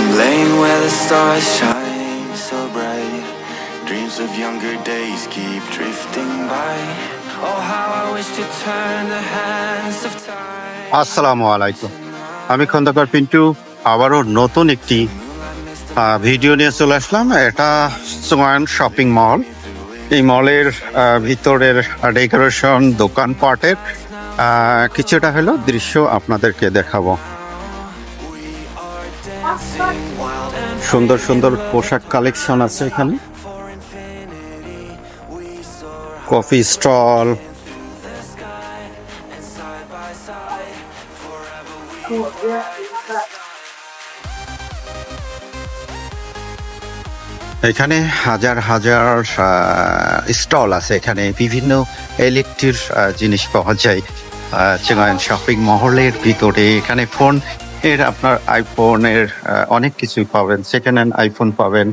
I'm laying where the stars shine so bright. Dreams of younger days keep drifting by. Oh, how I wish to turn the hands of time. আসসালামু আলাইকুম আমি খন্দকার পিন্টু আবারও নতুন একটি video নিয়ে চলে আসলাম এটা সোয়ান শপিং মল এই মলের ভিতরের ডেকোরেশন দোকানপাটের আহ, কিছুটা হলো দৃশ্য আপনাদেরকে দেখাবো সুন্দর সুন্দর পোশাক কালেকশন আছে এখানে। Coffee stall. এখানে হাজার হাজার স্টল আছে। এখানে বিভিন্ন ইলেকট্রিক জিনিস পাওয়া যায়। চিঙ্গায়ন শপিং মহলের ভিতরে এখানে ফোন এর আপনার আইফোনের অনেক কিছুই পাবেন। সেকেন্ড হ্যান্ড আইফোন পাবেন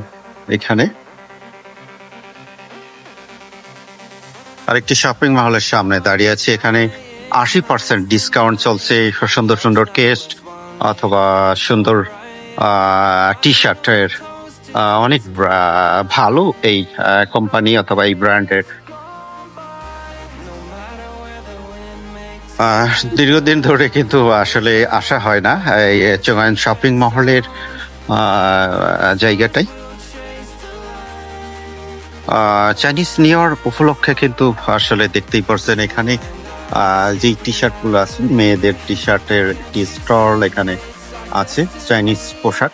এখানে। আরেকটি শপিং মহলের সামনে দাঁড়িয়ে আছে। এখানে আশি পার্সেন্ট ডিসকাউন্ট চলছে সুন্দর সুন্দর কেস্ট অথবা সুন্দর টি শার্টের অনেক ভালো এই কোম্পানি অথবা এই ব্র্যান্ডের দীর্ঘদিন ধরে কিন্তু আসলে আসা হয় না এই চঙ্গায়ন শপিং মহলের জায়গাটাই। চাইনিজ নিয়র উপলক্ষে কিন্তু আসলে দেখতেই পারছেন এখানে যেই টি শার্টগুলো আছে, মেয়েদের টি শার্টের একটি স্টল এখানে আছে, চাইনিজ পোশাক।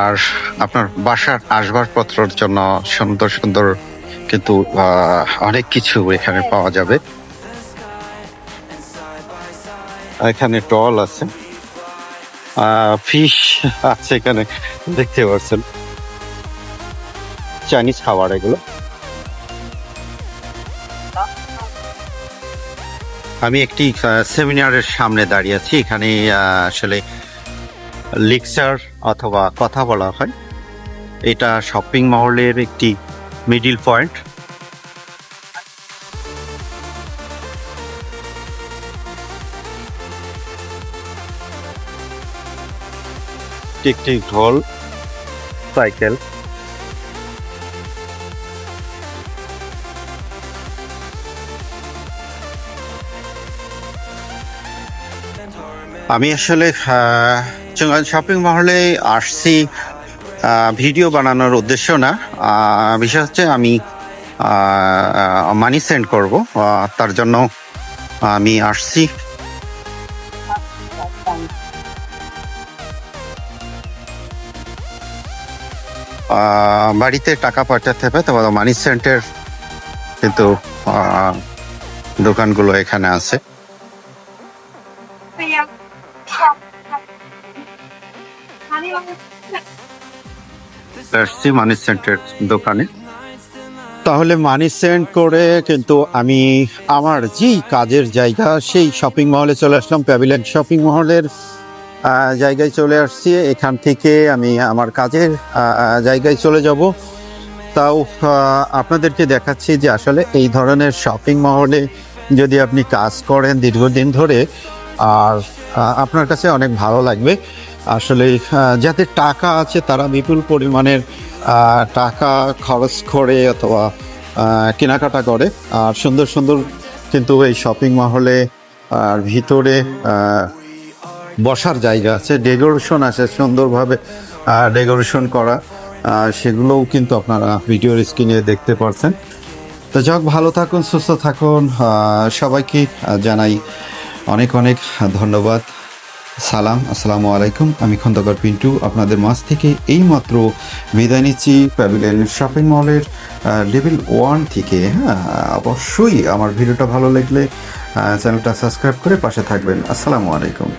আর আপনার বাসার আসবাবপত্রের জন্য সুন্দর সুন্দর কিন্তু অনেক কিছু এখানে পাওয়া যাবে। এখানে টল আছে। ফিশ আছে এখানে, দেখতে পাচ্ছেন। চাইনিজ খাবার এগুলো। আমি একটি সেমিনারের সামনে দাঁড়িয়ে আছি। এখানে আসলে লেকচার অথবা কথা বলা হয়। এটা শপিং মহলের একটি মিডিল পয়েন্ট। একটি ঢোল। সাইকেল। আমি আসলে চঙ্গান শপিং মহলে আসছি। ভিডিও বানানোর উদ্দেশ্য না। বিষয় হচ্ছে আমি মানি সেন্ড করব। তার জন্য আমি আসছি। বাড়িতে টাকা পাঠাতে হবে তো মানি সেন্টের কিন্তু দোকানগুলো এখানে আছে। আসছি মানি সেন্টের দোকানে। তাহলে মানি সেন্ট করে কিন্তু আমি আমার যেই কাজের জায়গা, সেই শপিং মহলে চলে আসলাম প্যাভিলিয়ন শপিং মহলের জায়গায় চলে আসছি। এখান থেকে আমি আমার কাজের জায়গায় চলে যাব। তাও আপনাদেরকে দেখাচ্ছি যে আসলে এই ধরনের শপিং মহলে যদি আপনি কাজ করেন দীর্ঘদিন ধরে, আর আপনার কাছে অনেক ভালো লাগবে। আসলে যাদের টাকা আছে তারা বিপুল পরিমাণের টাকা খরচ করে অথবা কেনাকাটা করে। আর সুন্দর সুন্দর কিন্তু এই শপিং মহলে, আর ভিতরে বসার জায়গা আছে, ডেকোরেশন আছে সুন্দরভাবে ডেকোরেশন করা। সেগুলোও কিন্তু আপনারা ভিডিওর স্ক্রিনে দেখতে পারছেন। তো যাক, ভালো থাকুন, সুস্থ থাকুন। সবাইকে জানাই অনেক অনেক ধন্যবাদ। সালাম, আসসালামু আলাইকুম। আমি খন্দকার পিন্টু, আপনাদের মাছ থেকে এইমাত্র বিদায় নিচ্ছি প্যাভিলিয়ন শপিং মলের লেভেল ওয়ান থেকে। হ্যাঁ অবশ্যই আমার ভিডিওটা ভালো লাগলে চ্যানেলটা সাবস্ক্রাইব করে পাশে থাকবেন। আসসালামু আলাইকুম।